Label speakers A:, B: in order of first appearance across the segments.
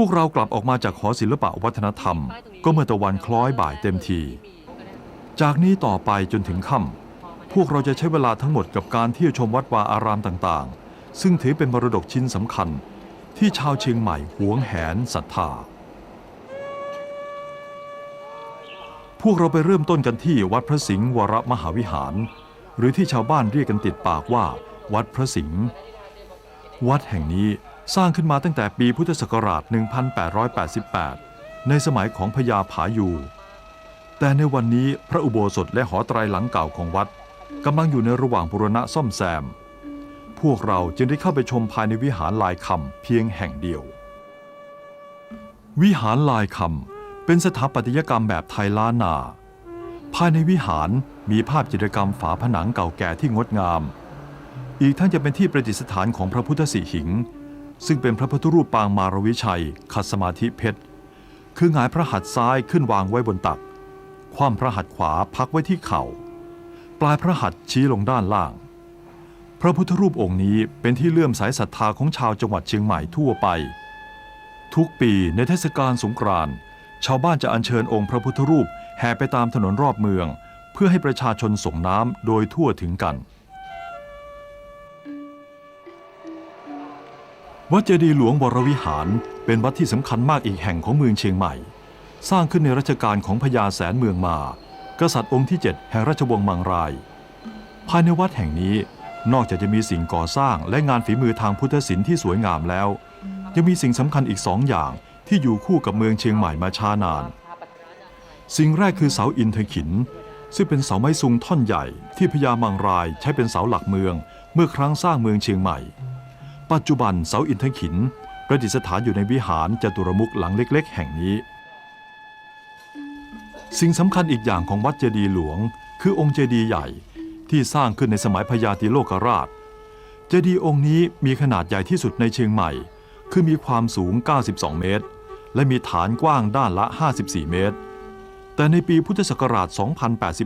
A: พวกเรากลับออกมาจากหอศิลปะวัฒนธรรม ก็เมื่อตะวันคล้อยบ่ายเต็มที จากนี้ต่อไปจนถึงค่ำพวกเราจะใช้เวลาทั้งหมดกับการเที่ยวชมวัดวาอารามต่างๆ ซึ่งถือเป็นมรดกชิ้นสำคัญ ที่ชาวเชียงใหม่หวงแหนศรัทธา พวกเราไปเริ่มต้นกันที่วัดพระสิงห์วรมหาวิหาร หรือที่ชาวบ้านเรียกกันติดปากว่า วัดพระสิงห์วัดแห่งนี้ สร้างขึ้นมาตั้งแต่ปีพุทธศักราช 1888 ในสมัยของพญาผายู แต่ในวันนี้พระอุโบสถและหอไตรหลังเก่าของวัดกำลังอยู่ในระหว่างบูรณะซ่อมแซม พวกเราจึงได้เข้าไปชมภายในวิหารลายคำเพียงแห่งเดียว วิหารลายคำเป็นสถาปัตยกรรมแบบไทยล้านนา ภายในวิหารมีภาพจิตรกรรมฝาผนังเก่าแก่ที่งดงาม อีกทั้งจะเป็นที่ประดิษฐานของพระพุทธสิหิง ซึ่งเป็นพระพุทธรูปปางมารวิชัย ขัดสมาธิเพชร คือหงายพระหัตถ์ซ้ายขึ้นวางไว้บนตัก คว่ำพระหัตถ์ขวาพักไว้ที่เข่า ปลายพระหัตถ์ชี้ลงด้านล่าง พระพุทธรูปองค์นี้เป็นที่เลื่อมใสศรัทธาของชาวจังหวัดเชียงใหม่ทั่วไป ทุกปีในเทศกาลสงกรานต์ชาวบ้านจะอัญเชิญองค์พระพุทธรูปแห่ไปตามถนนรอบเมือง เพื่อให้ประชาชนส่งน้ำโดยทั่วถึงกัน วัดเจดีย์หลวงวรวิหารเป็นวัดที่สำคัญมากอีกแห่งของเมืองเชียงใหม่ สร้างขึ้นในรัชกาลของพญาแสนเมืองมา กษัตริย์องค์ที่ 7 แห่งราชวงศ์มังราย ภายในวัดแห่งนี้นอกจากจะมีสิ่งก่อสร้างและงานฝีมือทางพุทธศิลป์ที่สวยงามแล้ว ยังมีสิ่งสำคัญอีกสองอย่างที่อยู่คู่กับเมืองเชียงใหม่มาช้านาน สิ่งแรกคือเสาอินทขิน ซึ่งเป็นเสาไม้ซุงท่อนใหญ่ที่พญามังรายใช้เป็นเสาหลักเมือง เมื่อครั้งสร้างเมืองเชียงใหม่ ปัจจุบันเสาอินทขิน ประดิษฐานอยู่ในวิหารจตุรมุขหลังเล็ก ๆ แห่งนี้ สิ่งสำคัญอีกอย่างของวัดเจดีย์หลวง คือองค์เจดีย์ใหญ่ที่สร้างขึ้นในสมัยพญาติโลกราช เจดีย์องค์นี้มีขนาดใหญ่ที่สุดในเชียงใหม่ คือมีความสูง 92 เมตร และมีฐานกว้างด้านละ 54 เมตร แต่ในปีพุทธศักราช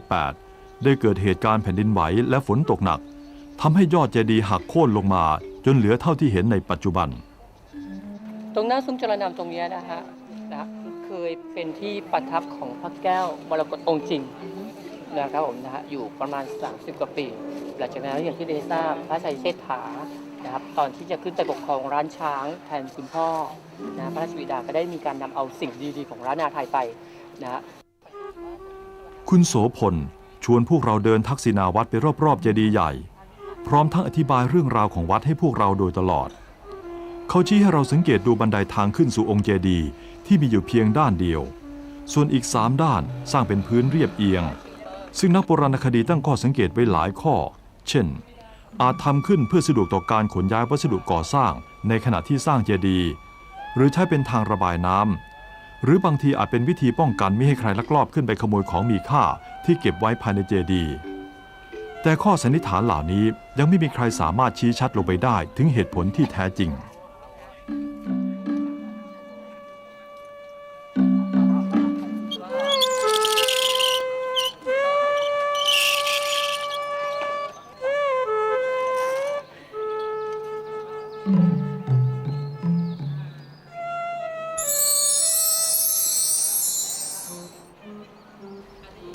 A: 2088 ได้เกิดเหตุการณ์แผ่นดินไหวและฝนตกหนักทำให้ยอดเจดีย์หักโค่นลงมา จนเหลือเท่าที่เห็นในปัจจุบัน
B: ตรงหน้าซุ้มจรนำตรงเนี้ยนะฮะนะเคยเป็นที่ประทับของพระแก้วมรกตองค์จริงนะครับผมนะฮะอยู่ประมาณ 30 กว่าปี หลังจากนั้นอย่างที่ได้ทราบพระชัยเชษฐานะครับตอนที่จะขึ้นไปปกครองร้านช้างแทนคุณพ่อนะพระราชบิดาก็ได้มีการนำเอาสิ่งดีๆ ของร้านนาไทยไปนะฮะ
A: คุณโสพลชวนพวกเราเดินทักษิณาวัดไปรอบๆเจดีย์ใหญ่ พร้อมทั้งอธิบายเรื่องราวของวัดให้พวกเราโดยตลอด เขาชี้ให้เราสังเกตดูบันไดทางขึ้นสู่องค์เจดีย์ที่มีอยู่เพียงด้านเดียว ส่วนอีกสามด้านสร้างเป็นพื้นเรียบเอียง ซึ่งนักโบราณคดีตั้งข้อสังเกตไว้หลายข้อ เช่น อาจทำขึ้นเพื่อสะดวกต่อการขนย้ายวัสดุก่อสร้าง ในขณะที่สร้างเจดีย์หรือใช้เป็นทางระบายน้ำหรือบางทีอาจเป็นวิธีป้องกันไม่ให้ใครลักลอบขึ้นไปขโมยของมีค่าที่เก็บไว้ภายในเจดีย์ แต่ข้อสันนิษฐานเหล่านี้ยังไม่มีใครสามารถชี้ชัดลงไปได้ถึงเหตุผลที่แท้จริง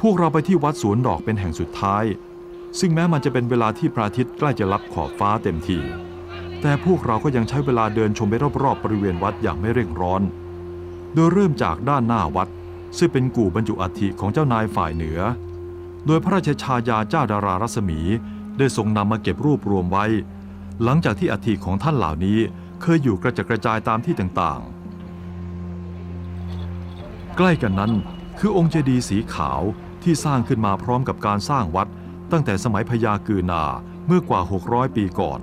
A: พวกเราไปที่วัดสวนดอกเป็นแห่งสุดท้าย ซึ่งแม้มันจะเป็นเวลาที่พระอาทิตย์ใกล้จะลับขอบฟ้าเต็มทีแต่พวกเราก็ยังใช้เวลาเดินชมไปรอบๆบริเวณวัดอย่างไม่เร่งร้อน โดยเริ่มจากด้านหน้าวัด ซึ่งเป็นกู่บรรจุอัฐิของเจ้านายฝ่ายเหนือ โดยพระราชชายาเจ้าดารารัศมี ได้ทรงนำมาเก็บรวบรวมไว้ หลังจากที่อัฐิของท่านเหล่านี้เคยอยู่กระจัดกระจายตามที่ต่างๆ ใกล้กันนั้นคือองค์เจดีย์สีขาวที่สร้างขึ้นมาพร้อมกับการสร้างวัด ตั้งแต่สมัยพญากือนาเมื่อกว่า 600 ปีก่อน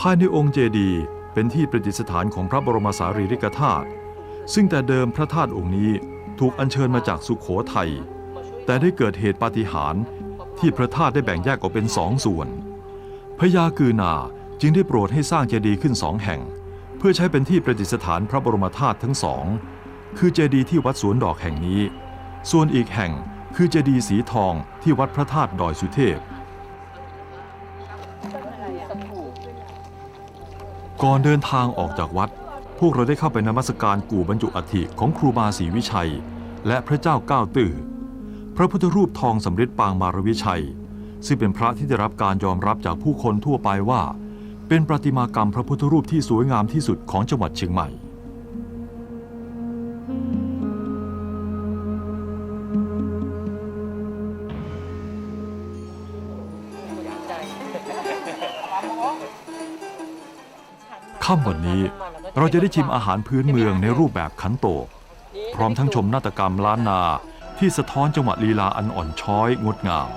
A: ภายในองค์เจดีย์เป็นที่ประดิษฐานของพระบรมสารีริกธาตุซึ่งแต่เดิมพระธาตุองค์นี้ถูกอัญเชิญมาจากสุขโขทัยแต่ได้เกิดเหตุปาฏิหาริย์ที่พระธาตุได้แบ่งแยกออกเป็นสองส่วนพญากือนาจึงได้โปรดให้สร้างเจดีย์ขึ้นสองแห่ง เพื่อใช้เป็นที่ประดิษฐานพระบรมธาตุทั้งสอง คือเจดีย์ที่วัดสวนดอกแห่งนี้ ส่วนอีกแห่ง คือเจดีย์สีทองที่วัดพระธาตุดอยสุเทพ ก่อนเดินทางออกจากวัดพพวกเราได้เข้าไปนมัสการกู่บรรจุอัฐิของครูบาศรีวิชัย และพระเจ้าก้าวตื่อพระพุทธรูปทองสำริดปางมารวิชัย ซึ่งเป็นพระที่ได้รับการยอมรับจากผู้คนทั่วไปว่า เป็นประติมากรรมพระพุทธรูปที่สวยงามที่สุดของจังหวัดเชียงใหม่ ค่ำวันนี้เราจะได้ชิมอาหารพื้นเมืองในรูปแบบขันโตก พร้อมทั้งชมนาฏกรรมล้านนาที่สะท้อนจังหวะลีลาอันอ่อนช้อยงดงาม